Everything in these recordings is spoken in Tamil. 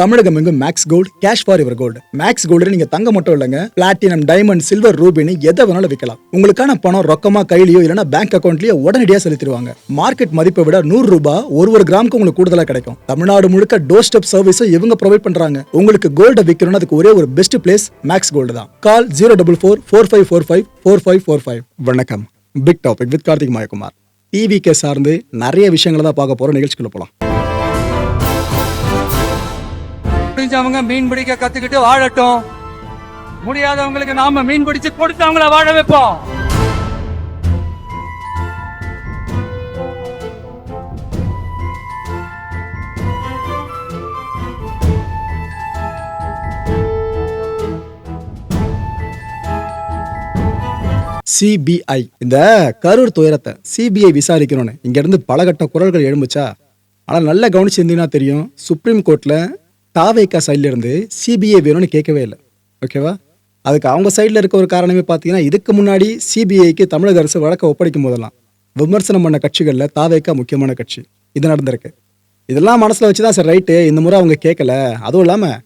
தமிழகம் எங்கும் Max Gold cash for your gold Max Gold நீங்க தங்க மட்டும் இல்லைங்க. பிளாட்டினம் டைமண்ட் சில்வர் ரூபினி எதை வேணாலும் விற்கலாம் உங்களுக்கான பணம் ரொக்கமா கையிலயோ இல்லைன்னா பேங்க் அக்கௌண்ட்லயோ உடனடியாக செலுத்திடுவாங்க. மார்க்கெட் மதிப்பை விட நூறு ரூபாய் ஒரு ஒரு கிராமுக்கு உங்களுக்கு கூடுதலா கிடைக்கும். தமிழ்நாடு முழுக்க டோர் ஸ்டெப் சர்வீஸும் இவங்க ப்ரொவைட் பண்றாங்க. உங்களுக்கு கோல்ட விற்கணும்னு அதுக்கு ஒரே ஒரு பெஸ்ட் பிளேஸ் மேக்ஸ் கோல்டு தான். Call zero double four four five four five four five four five வணக்கம். Big topic with Karthik Mayakumar. டிவிக்கே சார்ந்து நிறைய விஷயங்களை தான் பார்க்க போறோம். நிகழ்ச்சிக்குள்ள போலாம். முடிஞ்சவங்க மீன் பிடிக்க கத்துக்கிட்டு வாழட்டும். முடியாதவங்களுக்கு நாம மீன் பிடிச்சு கொடுத்து அவங்கள வாழ வைப்போம். சிபிஐ இந்த கரூர் துயரத்தை சிபிஐ விசாரிக்கணும்னு இங்க இருந்து பல கட்ட குரல்கள் எழும்புச்சா? ஆனா நல்லா கவனிச்சிருந்தீங்கன்னா தெரியும். சுப்ரீம் கோர்ட்ல தாவேக்கா சைட்லேருந்து சிபிஐ வேணும்னு கேட்கவே இல்லை. ஓகேவா அதுக்கு அவங்க சைடில் இருக்க ஒரு காரணமே பார்த்தீங்கன்னா இதுக்கு முன்னாடி சிபிஐக்கு தமிழக அரசு வழக்கை ஒப்படைக்கும் போதெல்லாம் விமர்சனம் பண்ண கட்சிகளில் தாவேக்கா முக்கியமான கட்சி. இது நடந்திருக்கு. இதெல்லாம் மனசில் வச்சு தான் சார் ரைட்டு இந்த முறை அவங்க கேட்கல. அதுவும் இல்லாமல்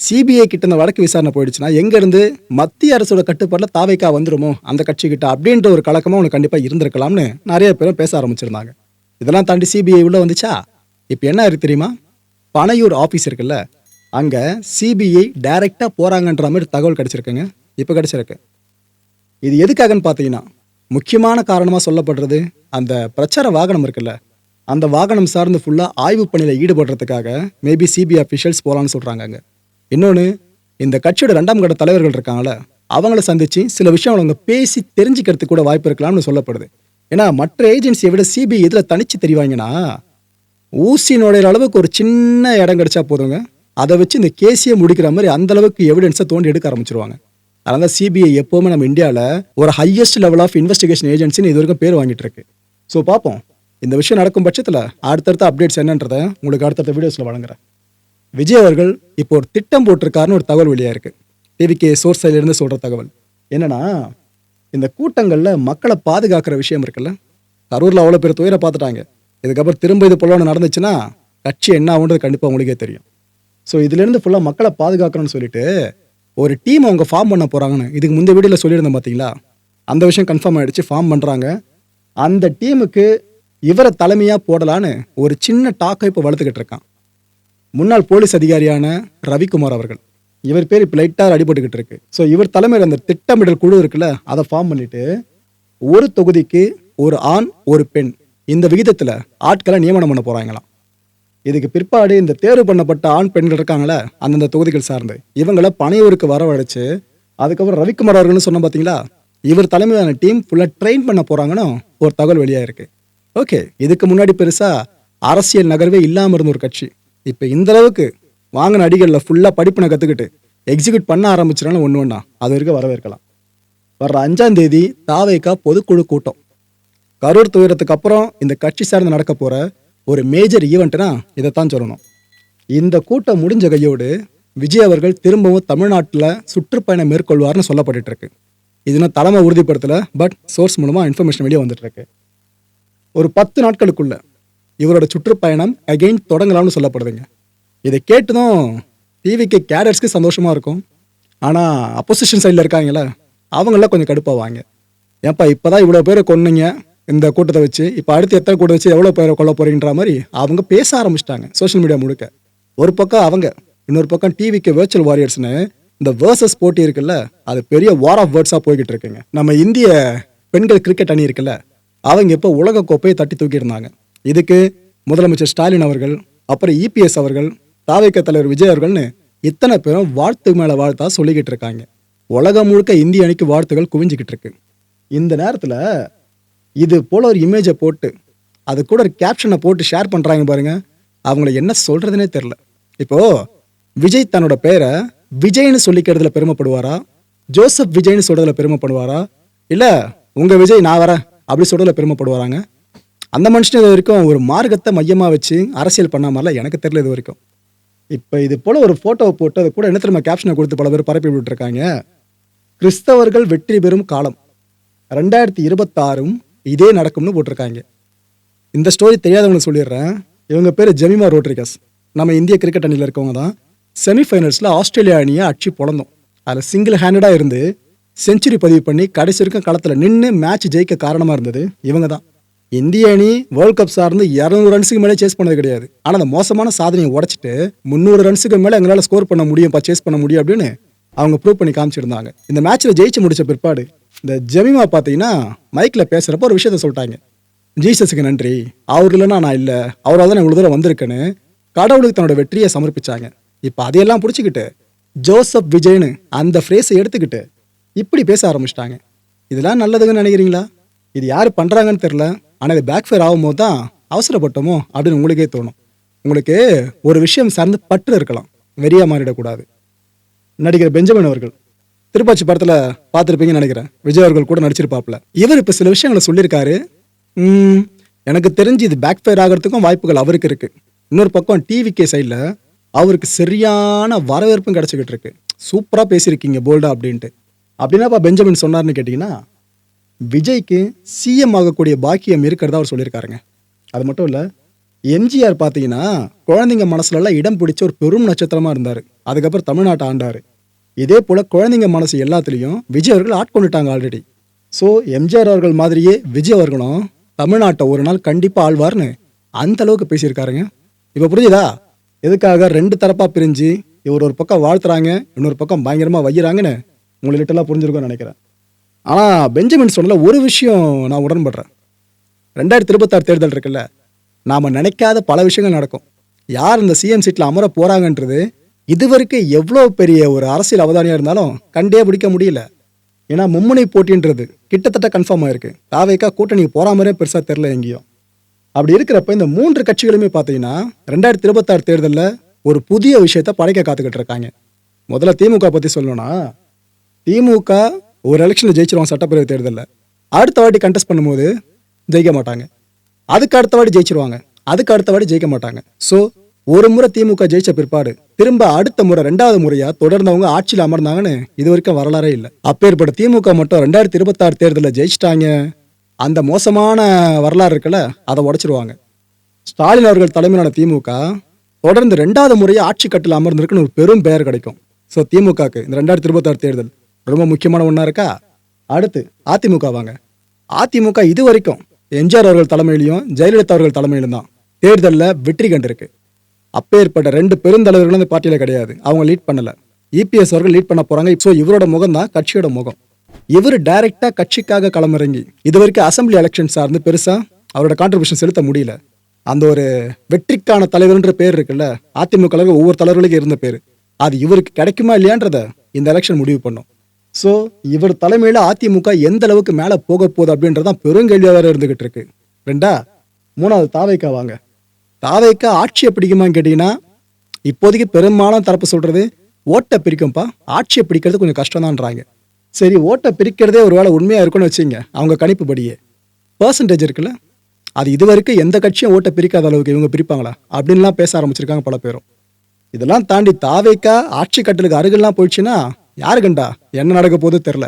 சிபிஐ கிட்ட இந்த வழக்கு விசாரணை போயிடுச்சுன்னா எங்கேருந்து மத்திய அரசோட கட்டுப்பாட்டில் தாவேக்கா வந்துருமோ? அந்த கட்சிக்கிட்ட அப்படின்ற ஒரு கலக்கமாக உனக்கு கண்டிப்பாக இருந்திருக்கலாம்னு நிறைய பேரும் பேச ஆரம்பிச்சிருந்தாங்க. இதெல்லாம் தாண்டி சிபிஐ உள்ளே வந்துச்சா? இப்போ என்ன இருக்கு தெரியுமா? பனையூர் ஆஃபீஸ் இருக்குல்ல. அங்கே சிபிஐ டைரெக்டாக போகிறாங்கன்ற மாதிரி தகவல் கிடச்சிருக்குங்க. இப்போ கிடச்சிருக்கு. இது எதுக்காகன்னு பார்த்தீங்கன்னா முக்கியமான காரணமாக சொல்லப்படுறது அந்த பிரச்சார வாகனம் இருக்குல்ல. அந்த வாகனம் சார்ந்து ஃபுல்லாக ஆய்வு பணியில் ஈடுபடுறதுக்காக மேபி சிபிஐ அஃபிஷியல்ஸ் போகலான்னு சொல்கிறாங்க அங்கே. இன்னொன்று இந்த கட்சியோட ரெண்டாம் கட்ட தலைவர்கள் இருக்காங்கள அவங்கள சந்தித்து சில விஷயங்கள் அவங்க பேசி தெரிஞ்சுக்கிறதுக்கு கூட வாய்ப்பு இருக்கலாம்னு சொல்லப்படுது. ஏன்னா மற்ற ஏஜென்சியை விட சிபிஐ இதில் தனித்து தெரிவாங்கன்னா ஊசி நுழையிற அளவுக்கு ஒரு சின்ன இடம் கிடச்சா போதுங்க. அதை வச்சு இந்த கேஸையே முடிக்கிற மாதிரி அந்த அளவுக்கு எவிடன்ஸை தோண்டி எடுக்க ஆரம்பிச்சிருவாங்க. அதனால தான் சிபிஐ எப்போவுமே நம்ம இந்தியாவில் ஒரு ஹையஸ்ட் லெவல் ஆஃப் இன்வெஸ்டிகேஷன் ஏஜென்சின்னு இது வரைக்கும் பேர் வாங்கிட்டு இருக்கு. ஸோ பார்ப்போம். இந்த விஷயம் நடக்கும் பட்சத்தில் அடுத்தடுத்த அப்டேட்ஸ் என்னன்றதை உங்களுக்கு அடுத்தடுத்த வீடியோஸில் வழங்குறேன். விஜய் அவர்கள் இப்போ ஒரு திட்டம் போட்டிருக்காருன்னு ஒரு தகவல் வெளியாக இருக்கு. டிவிகே சோர்ஸ் சொல்கிற தகவல். என்னன்னா இந்த கூட்டங்களில் மக்களை பாதுகாக்கிற விஷயம் இருக்குல்ல? கரூரில் அவ்வளோ பேர் துயரை பார்த்துட்டாங்க. இதுக்கப்புறம் திரும்ப இது போல ஒன்று நடந்துச்சுன்னா கட்சி என்ன ஆகுன்றது கண்டிப்பாக உங்களுக்கே தெரியும். ஸோ இதுலேருந்து ஃபுல்லாக மக்களை பாதுகாக்கணும்னு சொல்லிட்டு ஒரு டீம் அவங்க ஃபார்ம் பண்ண போகிறாங்கன்னு இதுக்கு முந்தைய வீடியோவில் சொல்லியிருந்தேன் பார்த்தீங்களா அந்த விஷயம் கன்ஃபார்ம் ஆகிடுச்சு ஃபார்ம் பண்ணுறாங்க அந்த டீமுக்கு இவரை தலைமையாக போடலான்னு ஒரு சின்ன டாக்கை இப்போ வளர்த்துக்கிட்டு இருக்கான். முன்னாள் போலீஸ் அதிகாரியான ரவிக்குமார் அவர்கள். இவர் பேர் இப்போ லைட்டாக அடிபட்டுக்கிட்டு இருக்கு. ஸோ இவர் தலைமையில் அந்த திட்டமிடல் குழு இருக்குல்ல அதை ஃபார்ம் பண்ணிவிட்டு ஒரு தொகுதிக்கு ஒரு ஆண் ஒரு பெண் இந்த விகிதத்தில் ஆட்களை நியமனம் பண்ண போகிறாங்களாம் இதுக்கு பிற்பாடு இந்த தேர்வு பண்ணப்பட்ட ஆண் பெண்கள் இருக்காங்களே அந்தந்த தொகுதிகள் சார்ந்து. இவங்களை பனையூருக்கு வரவழைச்சு அதுக்கப்புறம் ரவிக்குமார் அவர்கள்னு சொன்ன பார்த்தீங்களா இவர் தலைமையிலான டீம் ஃபுல்லாக ட்ரெயின் பண்ண போகிறாங்கன்னு ஒரு தகவல் வெளியாக இருக்கு. ஓகே இதுக்கு முன்னாடி பெருசாக அரசியல் நகர்வே இல்லாமல் இருந்த ஒரு கட்சி. இப்போ இந்த அளவுக்கு வாங்கின அடிகளில் ஃபுல்லாக படிப்பினை கற்றுக்கிட்டு எக்ஸிக்யூட் பண்ண ஆரம்பிச்சிடலாம் ஒன்று ஒன்றா அது வரைக்கும் வரவேற்கலாம். வர்ற அஞ்சாம் தேதி பொதுக்குழு கூட்டம். கரூர் துயரத்துக்கு அப்புறம் இந்த கட்சி சார்ந்து நடக்க போகிற ஒரு மேஜர் ஈவெண்ட்னா இதைத்தான் சொல்லணும். இந்த கூட்டம் முடிஞ்ச கையோடு விஜய் அவர்கள் திரும்பவும் தமிழ்நாட்டில் சுற்றுப்பயணம் மேற்கொள்வார்னு சொல்லப்பட்டுட்டு இருக்கு இது தலைமை உறுதிப்படுத்தலை பட் சோர்ஸ் மூலமாக இன்ஃபர்மேஷன் வெளியே வந்துட்டு இருக்கு ஒரு பத்து நாட்களுக்குள்ள இவரோட சுற்றுப்பயணம் அகைன் தொடங்கலாம்னு சொல்லப்படுதுங்க. இதை கேட்டதும் டிவிக்கு கேடர்ஸ்க்கு சந்தோஷமாக இருக்கும். ஆனால் அப்போசிஷன் சைடில் இருக்காங்களே அவங்களாம் கொஞ்சம் கடுப்பாவாங்க. ஏன்ப்பா இப்போதான் இவ்வளோ பேரை கொன்னீங்க? இந்த கூட்டத்தை வச்சு இப்போ அடுத்து எத்தனை கூட்டம் வச்சு எவ்வளோ பேரை கொல்ல போறீங்கன்ற மாதிரி அவங்க பேச ஆரம்பிச்சிட்டாங்க சோஷியல் மீடியா முழுக்க. ஒரு பக்கம் அவங்க இன்னொரு பக்கம் டிவிக்கு வேர்ச்சுவல் வாரியர்ஸ்னு இந்த வேர்சஸ் போட்டி இருக்குல்ல அது பெரிய வார் ஆஃப் வேர்ட்ஸாக போய்கிட்டு இருக்குங்க. நம்ம இந்திய பெண்கள் கிரிக்கெட் அணி இருக்குல்ல அவங்க இப்போ உலக கோப்பையை தட்டி தூக்கியிருந்தாங்க இதுக்கு முதலமைச்சர் ஸ்டாலின் அவர்கள் அப்புறம் இபிஎஸ் அவர்கள் தாவேக்க தலைவர் விஜய் அவர்கள்னு இத்தனை பேரும் வாழ்த்து மேல வாழ்த்தா சொல்லிக்கிட்டு இருக்காங்க. உலகம் முழுக்க இந்திய அணிக்கு வாழ்த்துகள் குவிஞ்சிக்கிட்டு இருக்கு. இந்த நேரத்தில் இது போல ஒரு இமேஜை போட்டு அது கூட ஒரு கேப்ஷனை போட்டு ஷேர் பண்ணுறாங்க பாருங்க. அவங்கள என்ன சொல்கிறதுனே தெரில இப்போது விஜய் தன்னோட பேரை விஜய்னு சொல்லிக்கிறதுல பெருமைப்படுவாரா? ஜோசப் விஜய்னு சொல்கிறதுல பெருமைப்படுவாரா? இல்லை உங்கள் விஜய் நான் வரேன் அப்படி சொல்கிறதுல பெருமைப்படுவாராங்க? அந்த மனுஷன் இது வரைக்கும் ஒரு மார்க்கத்தை மையமாக வச்சு அரசியல் பண்ண மாதிரிலாம் எனக்கு தெரியல இது வரைக்கும். இப்போ இது போல் ஒரு ஃபோட்டோவை போட்டு அது கூட என்ன திரும்ப கேப்ஷனை கொடுத்து பல பேர் பரப்பி விட்டுருக்காங்க கிறிஸ்தவர்கள் வெற்றி பெறும் காலம். ரெண்டாயிரத்தி இருபத்தாறும் இதே நடக்கும்னு போட்டிருக்காங்க. இந்த ஸ்டோரி தெரியாதவங்களுக்கு சொல்லிடுறேன். இவங்க பேர் ஜெமிமா ரோட்ரிகஸ். நம்ம இந்திய கிரிக்கெட் அணியில் இருக்கவங்க தான். செமிஃபைனல்ஸில் ஆஸ்திரேலியா அணியை அடிச்சு பிறந்தோம் அதில் சிங்கிள் ஹேண்டடாக இருந்து செஞ்சுரி பதிவு பண்ணி கடைசி வரைக்கும் களத்தில் நின்று மேட்ச் ஜெயிக்க காரணமாக இருந்தது இவங்க தான். இந்திய அணி வேர்ல்ட் கப் சார்ந்து இரநூறு ரன்ஸுக்கு மேலே சேஸ் பண்ணது கிடையாது. ஆனால் அந்த மோசமான சாதனையை உடைச்சிட்டு முந்நூறு ரன்ஸுக்கு மேலே எங்களால் ஸ்கோர் பண்ண முடியும்ப்பா சேஸ் பண்ண முடியும் அப்படின்னு அவங்க ப்ரூவ் பண்ணி காமிச்சிருந்தாங்க. இந்த மேட்ச்சில் ஜெயிச்சு முடிச்ச பிற்பாடு இந்த ஜெமிமா பார்த்தீங்கன்னா மைக்கில் பேசுகிறப்ப ஒரு விஷயத்த சொல்லிட்டாங்க. ஜீசஸுக்கு நன்றி. அவர் இல்லைன்னா நான் இல்லை. அவரால் தான் நான் இவ்வளோ தூரம் வந்திருக்கேன்னு கடவுளுக்கு தன்னோட வெற்றியை சமர்ப்பிச்சாங்க. இப்போ அதையெல்லாம் பிடிச்சிக்கிட்டு ஜோசப் விஜய்னு அந்த ஃப்ரேஸை எடுத்துக்கிட்டு இப்படி பேச ஆரம்பிச்சிட்டாங்க. இதெல்லாம் நல்லதுன்னு நினைக்கிறீங்களா? இது யார் பண்ணுறாங்கன்னு தெரில ஆனால் இது பேக் ஃபேர் ஆகும்போது தான் அவசரப்பட்டோமோ அப்படின்னு உங்களுக்கே தோணும். உங்களுக்கு ஒரு விஷயம் சார்ந்து பற்று இருக்கலாம். வெறியா மாறிடக்கூடாது. நடிகர் பெஞ்சமின் அவர்கள். திருப்பாச்சி படத்தில் பார்த்துருப்பீங்கன்னு நினைக்கிறேன். விஜய் அவர்கள் கூட நடிச்சிருப்பாப்ல இவர் இப்போ சில விஷயங்களை சொல்லியிருக்காரு. எனக்கு தெரிஞ்சு இது பேக் ஃபயர் ஆகிறதுக்கும் வாய்ப்புகள் அவருக்கு இருக்கு. இன்னொரு பக்கம் டிவிகே சைடில் அவருக்கு சரியான வரவேற்பும் கிடச்சிக்கிட்டு இருக்கு. சூப்பராக பேசியிருக்கீங்க போல்டா அப்படின்ட்டு. அப்படின்னாப்பா பெஞ்சமின் சொன்னார்னு கேட்டிங்கன்னா விஜய்க்கு சிஎம் ஆகக்கூடிய பாக்கியம் இருக்கிறதா அவர் சொல்லியிருக்காருங்க. அது மட்டும் இல்லை எம்ஜிஆர் பார்த்தீங்கன்னா குழந்தைங்க மனசுலலாம் இடம் பிடிச்ச ஒரு பெரும் நட்சத்திரமா இருந்தார். அதுக்கப்புறம் தமிழ்நாட்டை ஆண்டார். இதே போல் குழந்தைங்க மனசு எல்லாத்துலேயும் விஜய் அவர்கள் ஆட்கொண்டுட்டாங்க ஆல்ரெடி ஸோ எம்ஜிஆர் அவர்கள் மாதிரியே விஜய் அவர்களும் தமிழ்நாட்டை ஒரு நாள் கண்டிப்பாக ஆழ்வார்னு அந்த அளவுக்கு பேசியிருக்காருங்க. இப்போ புரிஞ்சுதா? எதுக்காக ரெண்டு தரப்பாக பிரிஞ்சு இவர் ஒரு பக்கம் வாழ்த்துறாங்க இன்னொரு பக்கம் பயங்கரமாக வையிறாங்கன்னு உங்களுக்கு லிட்டலாக புரிஞ்சிருக்கும்னு நினைக்கிறேன். ஆனால் பெஞ்சமின் சொன்னல ஒரு விஷயம் நான் உடன்படுறேன். ரெண்டாயிரத்தி இருபத்தாறு தேர்தல் இருக்குல்ல நாம் நினைக்காத பல விஷயங்கள் நடக்கும். யார் இந்த சிஎம் சீட்டில் அமர போகிறாங்கன்றது இதுவரைக்கும் எவ்வளோ பெரிய ஒரு அரசியல் அவதானியாக இருந்தாலும் கண்டே பிடிக்க முடியல. ஏன்னா மும்முனை போட்டின்றது கிட்டத்தட்ட கன்ஃபார்ம் ஆயிருக்கு. தாவேக்கா கூட்டணி போகிற மாதிரியே பெருசாக தெரில எங்கேயும். அப்படி இருக்கிறப்ப இந்த மூன்று கட்சிகளுமே பார்த்தீங்கன்னா ரெண்டாயிரத்தி இருபத்தாறு தேர்தலில் ஒரு புதிய விஷயத்த படைக்க காத்துக்கிட்டு இருக்காங்க. முதல்ல திமுக பற்றி சொல்லணும்னா திமுக ஒரு எலெக்ஷனில் ஜெயிச்சிருவாங்க சட்டப்பேரவை தேர்தலில். அடுத்த வாட்டி கண்டெஸ்ட் பண்ணும்போது ஜெயிக்க மாட்டாங்க. அதுக்கு அடுத்த வாட்டி ஜெயிச்சிருவாங்க. அதுக்கு அடுத்த வாட்டி ஜெயிக்க மாட்டாங்க. ஸோ ஒரு முறை திமுக ஜெயிச்ச பிற்பாடு திரும்ப அடுத்த முறை ரெண்டாவது முறையா தொடர்ந்தவங்க ஆட்சியில் அமர்ந்தாங்கன்னு இது வரைக்கும் வரலாறே இல்லை. அப்பேற்பட்ட திமுக மட்டும் ரெண்டாயிரத்தி இருபத்தாறு தேர்தலில் ஜெயிச்சிட்டாங்க. அந்த மோசமான வரலாறு இருக்குல்ல அதை உடச்சிருவாங்க. ஸ்டாலின் அவர்கள் தலைமையிலான திமுக தொடர்ந்து ரெண்டாவது முறையாக ஆட்சி கட்டில் அமர்ந்திருக்குன்னு ஒரு பெரும் பெயர் கிடைக்கும். ஸோ திமுகக்கு இந்த ரெண்டாயிரத்தி இருபத்தாறு தேர்தல் ரொம்ப முக்கியமான ஒன்றா இருக்கா? அடுத்து அதிமுக வாங்க. அதிமுக இது வரைக்கும் எம்ஜிஆர் அவர்கள் தலைமையிலையும் ஜெயலலிதா அவர்கள் தலைமையிலும் தான் தேர்தலில் வெற்றி கண்டிருக்கு. அப்பேற்பட்ட ரெண்டு பெருந்தலைவர்களும் இந்த பார்ட்டியில் கிடையாது. அவங்க லீட் பண்ணலை. இபிஎஸ் அவர்கள் லீட் பண்ண போகிறாங்க ஸோ இவரோட முகம் தான் கட்சியோட முகம். இவர் டைரெக்டாக கட்சிக்காக களமிறங்கி இது வரைக்கும் அசம்பிளி எலெக்ஷன் சார்ந்து பெருசாக அவரோட கான்ட்ரிபியூஷன் செலுத்த முடியல. அந்த ஒரு வெற்றிக்கான தலைவர்ன்ற பேர் இருக்குல்ல அதிமுக ஒவ்வொரு தலைவர்களுக்கும் இருந்த பேர். அது இவருக்கு கிடைக்குமா இல்லையான்றத இந்த எலெக்ஷன் முடிவு பண்ணும். ஸோ இவர் தலைமையில் அதிமுக எந்த அளவுக்கு மேலே போக போகுது அப்படின்றதான் பெருங்கேள்வியாக வேற இருந்துகிட்டு இருக்கு. ரெண்டா மூணாவது தாவைக்கா வாங்க. தாவைக்கா ஆட்சியை பிடிக்குமான்னு கேட்டிங்கன்னா இப்போதைக்கு பெரும்பாலும் தரப்பு சொல்றது ஓட்டை பிரிக்கும்ப்பா. ஆட்சியை பிடிக்கிறது கொஞ்சம் கஷ்டம்தான்றாங்க. சரி ஓட்டை பிரிக்கிறதே ஒரு வேளை உண்மையாக இருக்குன்னு வச்சுங்க அவங்க கணிப்புப்படியே. பர்சன்டேஜ் இருக்குல்ல? அது இது வரைக்கும் எந்த கட்சியும் ஓட்டை பிரிக்காத அளவுக்கு இவங்க பிரிப்பாங்களா? அப்படின்லாம் பேச ஆரம்பிச்சிருக்காங்க பல பேரும். இதெல்லாம் தாண்டி தாவேக்கா ஆட்சி கட்டலுக்கு அருகெல்லாம் போயிடுச்சுன்னா யாருக்குண்டா? என்ன நடக்க போகுது தெரில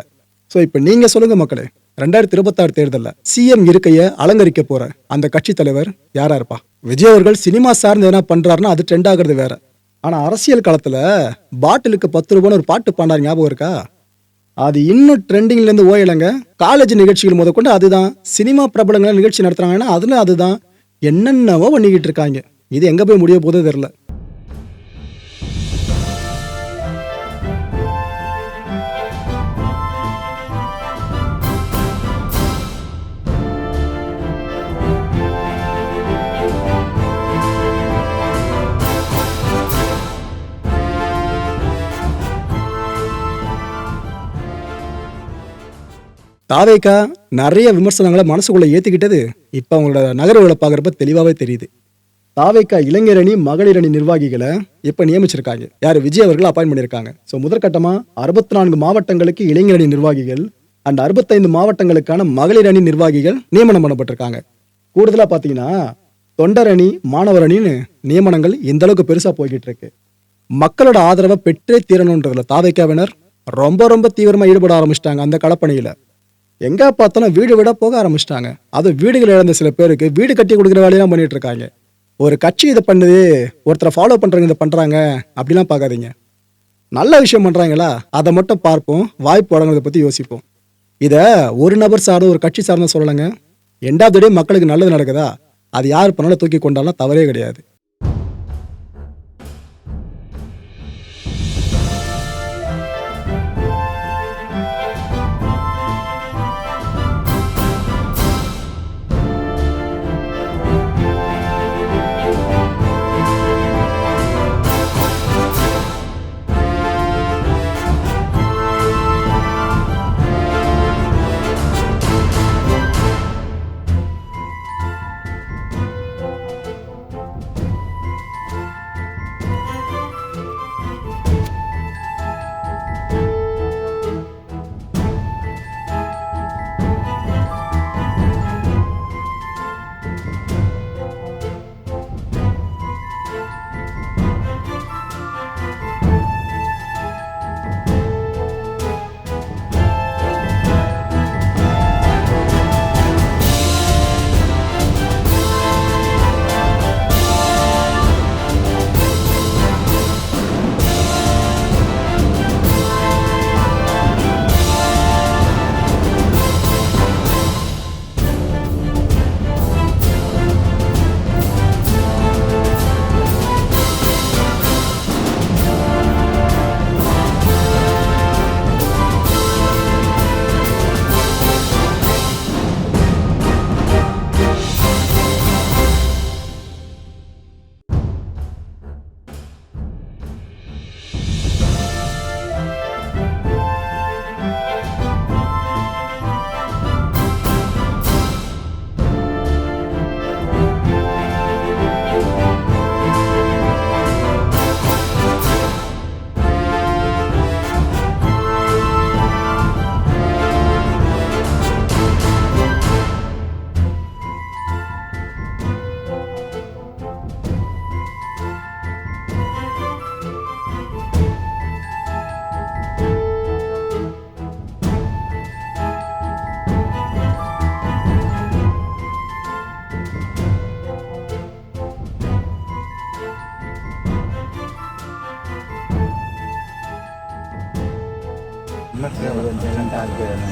ஸோ இப்போ நீங்கள் சொல்லுங்கள் மக்களே. ரெண்டாயிரத்தி இருபத்தாறு தேர்தலில் சிஎம் இருக்கையை அலங்கரிக்க போற அந்த கட்சி தலைவர் யாரா இருப்பா விஜய் அவர்கள் சினிமா சார்ந்து எதனா பண்றாருன்னா அது ட்ரெண்ட் ஆகுறது வேற. ஆனா அரசியல் களத்துல பாட்டிலுக்கு பத்து ரூபான்னு ஒரு பாட்டு பாண்டார் ஞாபகம் இருக்கா? அது இன்னும் ட்ரெண்டிங்லேருந்து ஓயலைங்க. காலேஜ் நிகழ்ச்சிகள் முதற்கொண்டு அதுதான். சினிமா பிரபலங்களை நிகழ்ச்சி நடத்துகிறாங்கன்னா அதில் அதுதான். என்னென்னவோ பண்ணிக்கிட்டு இருக்காங்க. இது எங்கே போய் முடிய போதோ தெரில தாவேக்கா நிறைய விமர்சனங்களை மனசுக்குள்ளே ஏற்றிக்கிட்டது இப்போ அவங்களோட நகர்வுகளை பார்க்குறப்ப தெளிவாகவே தெரியுது. தாவேக்கா இளைஞர் அணி மகளிர் அணி நிர்வாகிகளை இப்போ நியமிச்சிருக்காங்க. யார்? விஜய் அவர்கள் அப்பாயின் பண்ணியிருக்காங்க. ஸோ முதற்கட்டமாக அறுபத்தி நான்கு மாவட்டங்களுக்கு இளைஞர் அணி நிர்வாகிகள் அண்ட் அறுபத்தைந்து மாவட்டங்களுக்கான மகளிர் அணி நிர்வாகிகள் நியமனம் பண்ணப்பட்டிருக்காங்க. கூடுதலாக பார்த்தீங்கன்னா தொண்டர் அணி மாணவர் அணின்னு நியமனங்கள் இந்த அளவுக்கு பெருசாக போய்கிட்டு இருக்கு மக்களோட ஆதரவை பெற்றே தீரணுன்றதுல தாவேக்காவினர் ரொம்ப ரொம்ப தீவிரமாக ஈடுபட ஆரம்பிச்சிட்டாங்க அந்த களப்பணியில. எங்க பார்த்தாலும் வீடு விட போக ஆரம்பிச்சிட்டாங்க. அது வீடுகள் இழந்த சில பேருக்கு வீடு கட்டி கொடுக்குற வேலையெல்லாம் பண்ணிட்டு இருக்காங்க. ஒரு கட்சி இதை பண்ணுது ஒருத்தரை ஃபாலோ பண்ணுறவங்க இதை பண்ணுறாங்க அப்படிலாம் பார்க்காதீங்க. நல்ல விஷயம் பண்ணுறாங்களா அதை மட்டும் பார்ப்போம் வாய்ப்பு வழங்குறதை பற்றி யோசிப்போம். இதை ஒரு நபர் சார்ந்த ஒரு கட்சி சார்ந்த சொல்லலைங்க. எண்டாவது டே மக்களுக்கு நல்லது நடக்குதா? அது யார் பண்ணாலும் தூக்கி கொண்டாலும் தவறே கிடையாது.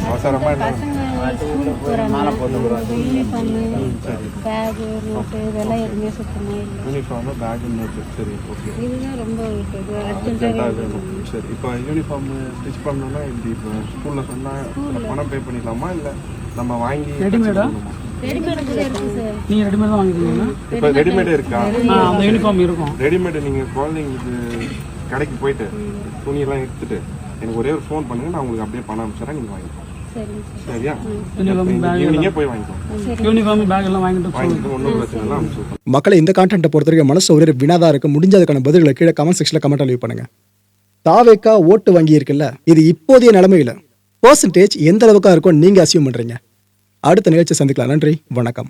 அவசரமா என்ன பசங்க ஸ்கூலுக்கு போகிறாங்க யூனிஃபார்மு பேகு நோட்டு இதெல்லாம் எதுவுமே சுத்தமாக இல்லை யூனிஃபார்ம் பேக் நோட்டு சரி ஓகே இதுதான் ரொம்ப இது அர்ஜென்ட்டாக அர்ஜென்ட்டாக வேணும் சரி இப்போ யூனிஃபார்ம் ஸ்டிச் பண்ணணும்னா இப்படி இப்போ ஸ்கூலில் சொன்னால் பணம் பே பண்ணிடலாமா இல்லை நம்ம வாங்கி ரெடிமேடா? நீங்கள் ரெடிமேட் இப்போ இருக்கா அந்த யூனிஃபார்ம் இருக்கும் ரெடிமேடு நீங்கள் குழந்தைங்களுக்கு கடைக்கு போயிட்டு துணியெல்லாம் எடுத்துட்டு எனக்கு ஒரே ஒரு ஃபோன் பண்ணுங்க நான் உங்களுக்கு அப்படியே பணம் அனுப்பிச்சிடறேன் நீங்கள் வாங்கிக்கோங்க. சரிங்க சார். சரியா? யூனிஃபார்ம் பேக் ஈவினிங்கே போய் வாங்கிக்கோங்க. யூனிஃபார்ம் பேக் எல்லாம் வாங்கிட்டு வாங்கிட்டு ஒன்றும் பிரச்சனை இல்லை அனுப்பிச்சு மக்களை இந்த கான்டென்ட்டை பொறுத்த வரைக்கும் மனசு ஒரே வினாதா இருக்கு முடிஞ்ச அதுக்கான பதில்களை கீழே கமெண்ட் செக்ஷனில் கமெண்ட் லீவ் பண்ணுங்க. தாவேக்கா ஓட்டு வங்கி இருக்குல்ல இது இப்போதைய நிலைமையில பர்சன்டேஜ் எந்த அளவுக்கா இருக்கும் நீங்க அசியூம் பண்றீங்க. அடுத்த நிகழ்ச்சி சந்திக்கலாம். நன்றி வணக்கம்.